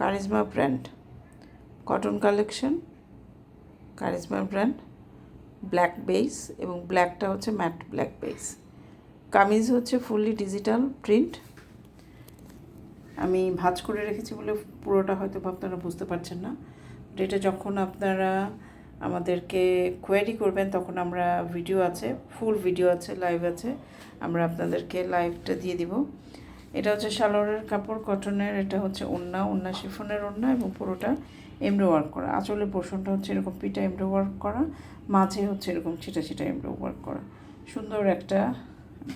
Charisma brand cotton collection Charisma brand black base এবং ব্ল্যাকটা হচ্ছে ম্যাট ব্ল্যাক বেস কামিজ হচ্ছে ফুললি ডিজিটাল প্রিন্ট আমি ভাঁজ করে রেখেছি বলে পুরোটা হয়তো আপনারা বুঝতে পারছেন না। এটা যখন আপনারা আমাদেরকে কোয়ারি করবেন, তখন আমরা ভিডিও আছে ফুল ভিডিও আছে লাইভ আছে, আমরা আপনাদেরকে লাইভটা দিয়ে দিব। এটা হচ্ছে সালোয়ারের কাপড় কটনের এটা হচ্ছে ওন্না ওন্না শিফনের ওন্না এবং পুরোটা এমব্রো ওয়ার্ক করা। আঁচলের পোর্শনটা হচ্ছে এরকম পিটা এমব্রো ওয়ার্ক করা, মাঝে হচ্ছে এরকম ছিটা ছিটা এমব্রো ওয়ার্ক করা। সুন্দর একটা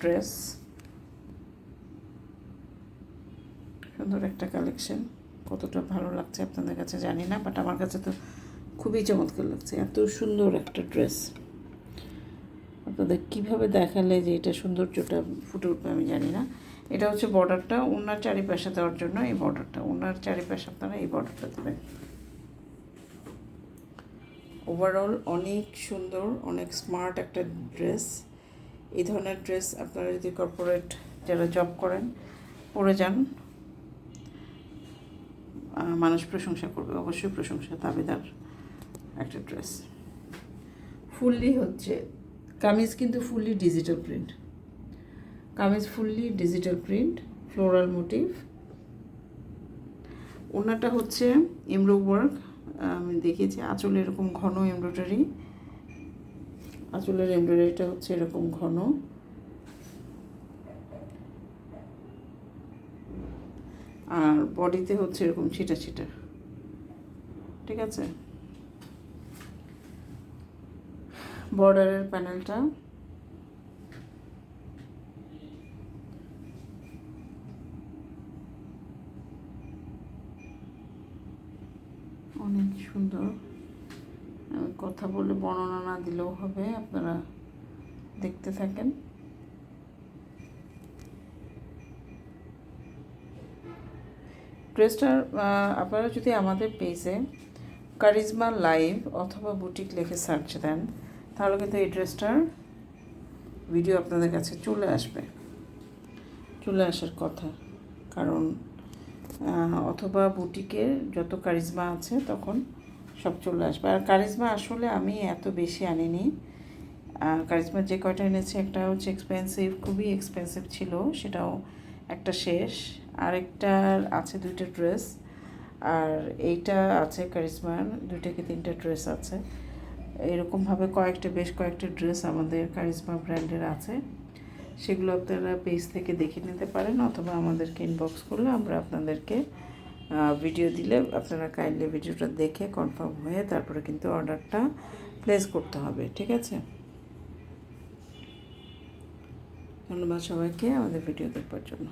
ড্রেস। সুন্দর একটা কালেকশন। কতটা ভালো লাগছে আপনাদের কাছে জানি না বাট আমার কাছে তো খুবই চমৎকার লাগছে। এত সুন্দর একটা ড্রেস। আপনাদের কীভাবে দেখালে যে এটা সৌন্দর্যটা ফুটে উঠবে আমি জানি না। এটা হচ্ছে বর্ডারটা ওনার চারিপাশে দেওয়ার জন্য এই বর্ডারটা ওনার চারিপাশে আপনারা এই বর্ডারটা দেবেন। ওভারঅল অনেক সুন্দর, অনেক স্মার্ট একটা ড্রেস এই ধরনের ড্রেস আপনারা যদি কর্পোরেট যারা জব করেন, পরে যান। মানুষ প্রশংসা করবে, অবশ্যই প্রশংসা, দাবিদার একটা ড্রেস ফুললি হচ্ছে, কামিজ কিন্তু fully digital print kameez fully digital print, floral motif. ওনাটা হচ্ছে এমব্রো ওয়ার্ক, আমি দেখিয়েছি আঁচলে এরকম ঘন এমব্রয়ডারি আঁচলের এমব্রয়ডারিটা হচ্ছে এরকম ঘন। আর বডিতে হচ্ছে এরকম ছিটা ছিটা। ঠিক আছে? বর্ডারের প্যানেলটা অনেক সুন্দর। কথা বলে বর্ণনা না দিলেও হবে, আপনারা দেখতে থাকেন। ড্রেসটার আপনারা যদি আমাদের পেজে কারিজমা লাইভ অথবা বুটিক লিখে সার্চ দেন, তাহলে কিন্তু এই ড্রেসটার ভিডিও আপনাদের কাছে চলে আসবে। চলে আসার কথা, কারণ অথবা বুটিকের যত কারিজমা আছে তখন সব চলে আসবে। আর কারিজমা আসলে আমি এত বেশি আনিনি। আর কারিজমা যে কয়টা এনেছি, একটা হচ্ছে এক্সপেন্সিভ খুবই এক্সপেন্সিভ ছিল, সেটাও একটা শেষ। আরেকটার আছে দুইটা ড্রেস, আর এইটা আছে কারিজমার, দুইটা কি তিনটা ড্রেস আছে। এরকমভাবে কয়েকটা, বেশ কয়েকটা ড্রেস আমাদের কারিজমা ব্র্যান্ডের আছে। সেগুলো আপনারা পেজ থেকে দেখে নিতে পারেন অথবা আমাদেরকে ইনবক্স করলে আমরা আপনাদেরকে ভিডিও দিলে আপনারা কাইন্ডলি ভিডিওটা দেখে কনফার্ম হয়ে তারপরে কিন্তু অর্ডারটা প্লেস করতে হবে, ঠিক আছে? ধন্যবাদ সবাইকে আমাদের ভিডিও দেখবার জন্য।